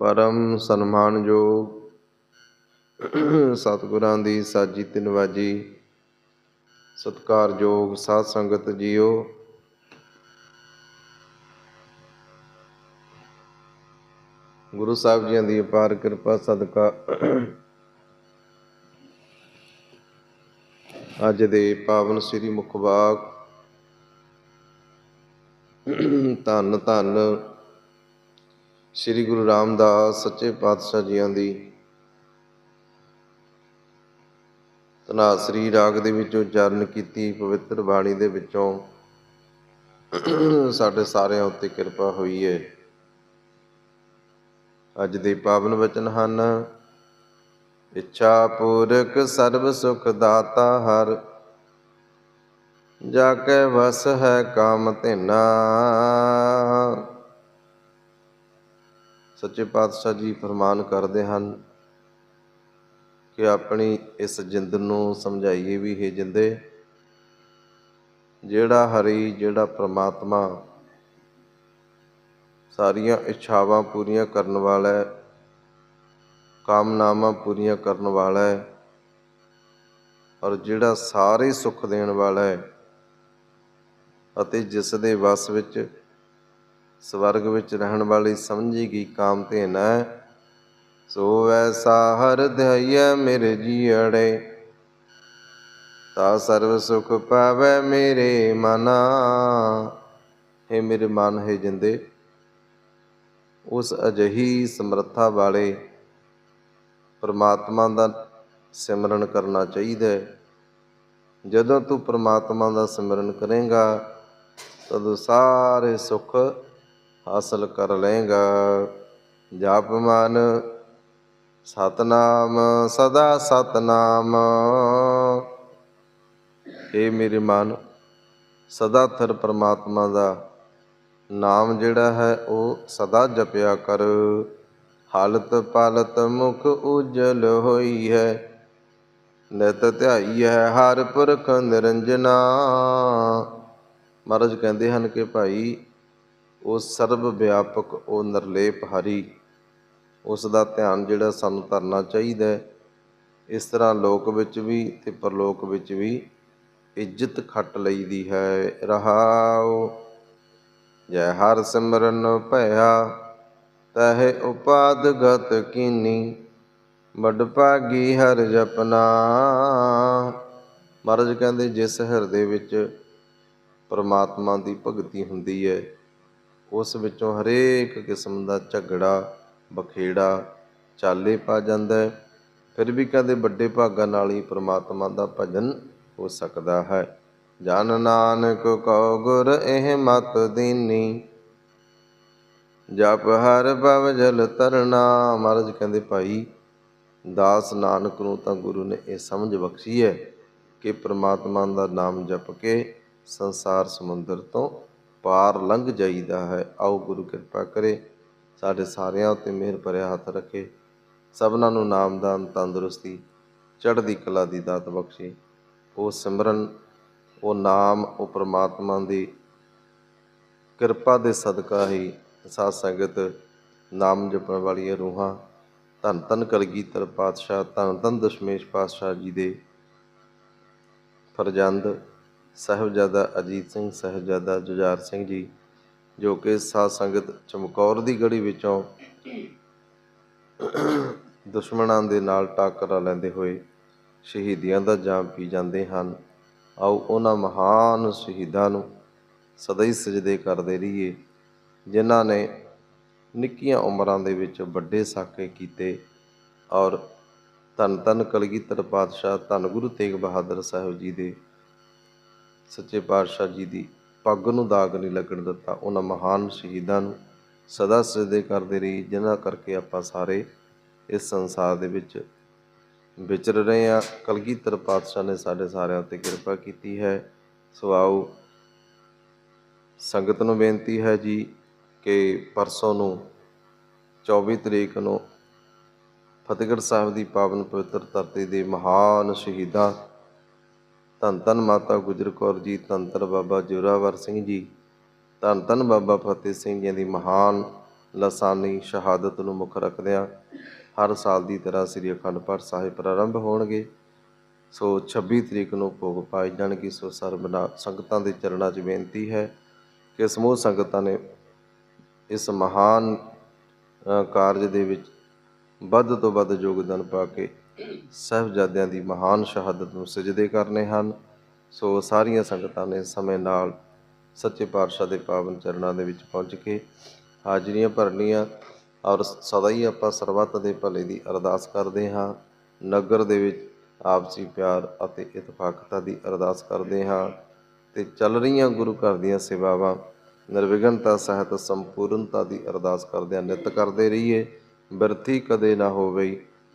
ਪਰਮ ਸਨਮਾਨਯੋਗ ਸਤਿਗੁਰਾਂ ਦੀ ਸਾਜੀ ਤੇ ਨਵਾਜੀ ਸਤਿਕਾਰਯੋਗ ਸਾਧ ਸੰਗਤ ਜੀਓ। ਗੁਰੂ ਸਾਹਿਬ ਜੀਆਂ ਦੀ ਅਪਾਰ ਕਿਰਪਾ, ਸਦਕਾ ਅੱਜ ਦੇ ਪਾਵਨ ਸ੍ਰੀ ਮੁਖਵਾਕ ਧੰਨ ਧੰਨ ਸ੍ਰੀ ਗੁਰੂ ਰਾਮਦਾਸ ਸੱਚੇ ਪਾਤਸ਼ਾਹ ਜੀਆਂ ਦੀ। ਤਨਾਸਰੀ ਰਾਗ ਦੇ ਵਿੱਚ ਉਚਾਰਨ ਕੀਤੀ ਪਵਿੱਤਰ ਬਾਣੀ ਦੇ ਵਿੱਚੋਂ ਸਾਡੇ ਸਾਰਿਆਂ ਉੱਤੇ ਕਿਰਪਾ ਹੋਈ ਹੈ ਅੱਜ ਦੇ ਪਾਵਨ ਵਚਨ ਹਨ, ਇੱਛਾ ਪੂਰਕ ਸਰਬ ਸੁਖ ਦਾਤਾ ਹਰ ਜਾ ਕੇ ਵਸ ਹੈ ਕਾਮ ਧਿਨਾ। ਸੱਚੇ ਪਾਤਸ਼ਾਹ ਜੀ ਫਰਮਾਨ ਕਰਦੇ ਹਨ ਕਿ ਆਪਣੀ ਇਸ ਜਿੰਦ ਨੂੰ ਸਮਝਾਈਏ ਵੀ ਹੈ ਜਿੰਦੇ, ਜਿਹੜਾ ਹਰੀ, ਜਿਹੜਾ ਪ੍ਰਮਾਤਮਾ ਸਾਰੀਆਂ ਇੱਛਾਵਾਂ ਪੂਰੀਆਂ ਕਰਨ ਵਾਲਾ ਹੈ, ਕਾਮਨਾਵਾਂ ਪੂਰੀਆਂ ਕਰਨ ਵਾਲਾ ਹੈ ਔਰ ਜਿਹੜਾ ਸਾਰੇ ਸੁੱਖ ਦੇਣ ਵਾਲਾ ਹੈ ਅਤੇ ਜਿਸ ਦੇ ਵਸ ਵਿੱਚ ਸਵਰਗ ਵਿੱਚ ਰਹਿਣ ਵਾਲੀ ਸਮਝੀ ਗਈ ਕਾਮ ਧੇਨ ਸੋ ਐਸਾ ਹਰ ਧਿਆਈਐ ਮੇਰੇ ਜੀਅੜੇ, ਤਾ ਸਰਬ ਸੁਖ ਪਾਵੈ ਮੇਰੇ ਮਨਾ। ਹੈ ਮੇਰੇ ਮਨ, ਹੈ ਜਿੰਦੇ, ਉਸ ਅਜਹੀ ਸਮਰੱਥਾ ਵਾਲੇ ਪਰਮਾਤਮਾ ਦਾ ਸਿਮਰਨ ਕਰਨਾ ਚਾਹੀਦਾ ਹੈ। ਜਦੋਂ ਤੂੰ ਪਰਮਾਤਮਾ ਦਾ ਸਿਮਰਨ ਕਰੇਗਾ, ਤਦੋਂ ਸਾਰੇ ਸੁੱਖ ਹਾਸਲ ਕਰ ਲਏਗਾ। ਜਪ ਮਨ ਸਤਨਾਮ, ਸਦਾ ਸਤਨਾਮ। ਏ ਮੇਰੇ ਮਨ, ਸਦਾ ਥਰ ਪਰਮਾਤਮਾ ਦਾ ਨਾਮ ਜਿਹੜਾ ਹੈ, ਉਹ ਸਦਾ ਜਪਿਆ ਕਰ। ਹਾਲਤ ਪਾਲਤ ਮੁਖ ਉਜਲ ਹੋਈ ਹੈ, ਨਿਤ ਧਿਆਈ ਹੈ ਹਰ ਪੁਰਖ ਨਿਰੰਜਨਾ। ਮਹਾਰਾਜ ਕਹਿੰਦੇ ਹਨ ਕਿ ਭਾਈ ਉਹ ਸਰਬ ਵਿਆਪਕ, ਉਹ ਨਿਰਲੇਪ ਹਰੀ। ਉਸ ਦਾ ਧਿਆਨ ਜਿਹੜਾ ਸਾਨੂੰ ਧਰਨਾ ਚਾਹੀਦਾ ਹੈ, ਇਸ ਤਰ੍ਹਾਂ ਲੋਕ ਵਿੱਚ ਵੀ ਤੇ ਪਰਲੋਕ ਵਿੱਚ ਵੀ ਇੱਜ਼ਤ ਖੱਟ ਲਈਦੀ ਹੈ। ਰਹਾਉ, ਜੈ ਹਰ ਸਿਮਰਨ ਭਇਆ, ਤਹਿ ਉਪਾਦ ਗਤ ਕੀਨੀ। ਵੱਡ ਭਾਗੀ ਹਰ ਜਪਨਾ। ਮਹਾਰਾਜ ਕਹਿੰਦੇ, ਜਿਸ ਹਿਰਦੇ ਵਿੱਚ ਪਰਮਾਤਮਾ ਦੀ ਭਗਤੀ ਹੁੰਦੀ ਹੈ ਉਸ ਵਿੱਚੋਂ ਹਰੇਕ ਕਿਸਮ ਦਾ ਝਗੜਾ, ਬਖੇੜਾ ਚਾਲੇ ਪਾ ਜਾਂਦਾ ਹੈ। ਫਿਰ ਵੀ ਕਹਿੰਦੇ ਵੱਡੇ ਭਾਗਾਂ ਨਾਲ ਹੀ ਪਰਮਾਤਮਾ ਦਾ ਭਜਨ ਹੋ ਸਕਦਾ ਹੈ। ਜਨ ਨਾਨਕ ਕਉ ਗੁਰ ਇਹ ਮਤ ਦੀਨੀ, ਜਪ ਹਰ ਭਵ ਜਲ ਤਰਨਾ। ਮਹਾਰਾਜ ਕਹਿੰਦੇ, ਭਾਈ, ਦਾਸ ਨਾਨਕ ਨੂੰ ਤਾਂ ਗੁਰੂ ਨੇ ਇਹ ਸਮਝ ਬਖਸ਼ੀ ਹੈ ਕਿ ਪ੍ਰਮਾਤਮਾ ਦਾ ਨਾਮ ਜਪ ਕੇ ਸੰਸਾਰ ਸਮੁੰਦਰ ਤੋਂ ਪਾਰ ਲੰਘ ਜਾਈਦਾ ਹੈ। ਆਓ ਗੁਰੂ ਕਿਰਪਾ ਕਰੇ, ਸਾਡੇ ਸਾਰਿਆਂ ਉੱਤੇ ਮਿਹਰ ਭਰਿਆ ਹੱਥ ਰੱਖੇ। ਸਭਨਾਂ ਨੂੰ ਨਾਮਦਾਨ ਤੰਦਰੁਸਤੀ, ਚੜ੍ਹਦੀ ਕਲਾ ਦੀ ਦਾਤ ਬਖਸ਼ੇ। ਉਹ ਸਿਮਰਨ, ਉਹ ਨਾਮ, ਉਹ ਪ੍ਰਮਾਤਮਾ ਦੀ ਕਿਰਪਾ ਦੇ ਸਦਕਾ ਹੀ ਸਾਧ ਸੰਗਤ ਨਾਮ ਜਪਣ ਵਾਲੀਆਂ ਰੂਹਾਂ ਧੰਨ ਧੰਨ ਕਲਗੀਧਰ ਪਾਤਸ਼ਾਹ, ਧੰਨ ਧੰਨ ਦਸ਼ਮੇਸ਼ ਪਾਤਸ਼ਾਹ ਜੀ ਦੇ ਫਰਜ਼ੰਦ ਸਾਹਿਬਜ਼ਾਦਾ ਅਜੀਤ ਸਿੰਘ, ਸਾਹਿਬਜ਼ਾਦਾ ਜੁਝਾਰ ਸਿੰਘ ਜੀ, ਜੋ ਕਿ ਸਾਧ ਸੰਗਤ ਚਮਕੌਰ ਦੀ ਗੜੀ ਵਿੱਚੋਂ ਦੁਸ਼ਮਣਾਂ ਦੇ ਨਾਲ ਟਾਕਰਾ ਲੈਂਦੇ ਹੋਏ ਸ਼ਹੀਦੀਆਂ ਦਾ ਜਾਮ ਪੀ ਜਾਂਦੇ ਹਨ। ਆਓ ਉਹਨਾਂ ਮਹਾਨ ਸ਼ਹੀਦਾਂ ਨੂੰ ਸਦਾ ਹੀ ਸਜਦੇ ਕਰਦੇ ਰਹੀਏ, ਜਿਨ੍ਹਾਂ ਨੇ ਨਿੱਕੀਆਂ ਉਮਰਾਂ ਦੇ ਵਿੱਚ ਵੱਡੇ ਸਾਕੇ ਕੀਤੇ ਔਰ ਧੰਨ ਧੰਨ ਕਲਗੀਧਰ ਪਾਤਸ਼ਾਹ ਧੰਨ ਗੁਰੂ ਤੇਗ ਬਹਾਦਰ ਸਾਹਿਬ ਜੀ ਦੇ ਸੱਚੇ ਪਾਤਸ਼ਾਹ ਜੀ ਦੀ ਪੱਗ ਨੂੰ ਦਾਗ ਨਹੀਂ ਲੱਗਣ ਦਿੱਤਾ, ਉਹਨਾਂ ਮਹਾਨ ਸ਼ਹੀਦਾਂ ਨੂੰ ਸਦਾ ਸਜਦੇ ਕਰਦੇ ਰਹੀ, ਜਿਨ੍ਹਾਂ ਕਰਕੇ ਆਪਾਂ ਸਾਰੇ ਇਸ ਸੰਸਾਰ ਦੇ ਵਿੱਚ ਵਿਚਰ ਰਹੇ ਆ ਕਲਗੀਧਰ ਪਾਤਸ਼ਾਹ ਨੇ ਸਾਡੇ ਸਾਰਿਆਂ ਉੱਤੇ ਕਿਰਪਾ ਕੀਤੀ ਹੈ। ਸੋ ਆਓ ਸੰਗਤ ਨੂੰ ਬੇਨਤੀ ਹੈ ਜੀ ਕਿ ਪਰਸੋਂ ਨੂੰ 24 ਤਰੀਕ ਨੂੰ ਫਤਿਹਗੜ੍ਹ ਸਾਹਿਬ ਦੀ ਪਾਵਨ ਪਵਿੱਤਰ ਧਰਤੀ ਦੇ ਮਹਾਨ ਸ਼ਹੀਦਾਂ ਧੰਨ ਧੰਨ ਮਾਤਾ ਗੁਜਰ ਕੌਰ ਜੀ, ਧੰਨ ਧੰਨ ਬਾਬਾ ਜੋਰਾਵਰ ਸਿੰਘ ਜੀ, ਧੰਨ ਧੰਨ ਬਾਬਾ ਫਤਿਹ ਸਿੰਘ ਜੀ ਦੀ ਮਹਾਨ ਲਸਾਨੀ ਸ਼ਹਾਦਤ ਨੂੰ ਮੁੱਖ ਰੱਖਦਿਆਂ ਹਰ ਸਾਲ ਦੀ ਤਰ੍ਹਾਂ ਸ੍ਰੀ ਅਖੰਡ ਪਾਠ ਸਾਹਿਬ ਪ੍ਰਾਰੰਭ ਹੋਣਗੇ। ਸੋ 26 ਤਰੀਕ ਨੂੰ ਭੋਗ ਪਾਏ ਜਾਣਗੇ ਸੋ ਸਰਬਨਾ ਸੰਗਤਾਂ ਦੇ ਚਰਨਾਂ 'ਚ ਬੇਨਤੀ ਹੈ ਕਿ ਸਮੂਹ ਸੰਗਤਾਂ ਨੇ ਇਸ ਮਹਾਨ ਕਾਰਜ ਦੇ ਵਿੱਚ ਵੱਧ ਤੋਂ ਵੱਧ ਯੋਗਦਾਨ ਪਾ ਕੇ ਸਾਹਿਬਜ਼ਾਦਿਆਂ ਦੀ ਮਹਾਨ ਸ਼ਹਾਦਤ ਨੂੰ ਸਜਦੇ ਕਰਨੇ ਹਨ। ਸੋ ਸਾਰੀਆਂ ਸੰਗਤਾਂ ਨੇ ਸਮੇਂ ਨਾਲ ਸੱਚੇ ਪਾਤਸ਼ਾਹ ਦੇ ਪਾਵਨ ਚਰਨਾਂ ਦੇ ਵਿੱਚ ਪਹੁੰਚ ਕੇ ਹਾਜ਼ਰੀਆਂ ਭਰਨੀਆਂ ਔਰ ਸਦਾ ਹੀ ਆਪਾਂ ਸਰਬੱਤ ਦੇ ਭਲੇ ਦੀ ਅਰਦਾਸ ਕਰਦੇ ਹਾਂ। ਨਗਰ ਦੇ ਵਿੱਚ ਆਪਸੀ ਪਿਆਰ ਅਤੇ ਇਤਫਾਕਤਾ ਦੀ ਅਰਦਾਸ ਕਰਦੇ ਹਾਂ ਤੇ ਚੱਲ ਰਹੀਆਂ ਗੁਰੂ ਘਰ ਦੀਆਂ ਸੇਵਾਵਾਂ ਨਿਰਵਿਘਨਤਾ, ਸਹਿਤ, ਸੰਪੂਰਨਤਾ ਦੀ ਅਰਦਾਸ ਕਰਦਿਆਂ ਨਿਤ ਕਰਦੇ ਰਹੀਏ। ਬਿਰਥੀ ਕਦੇ ਨਾ ਹੋਵੇ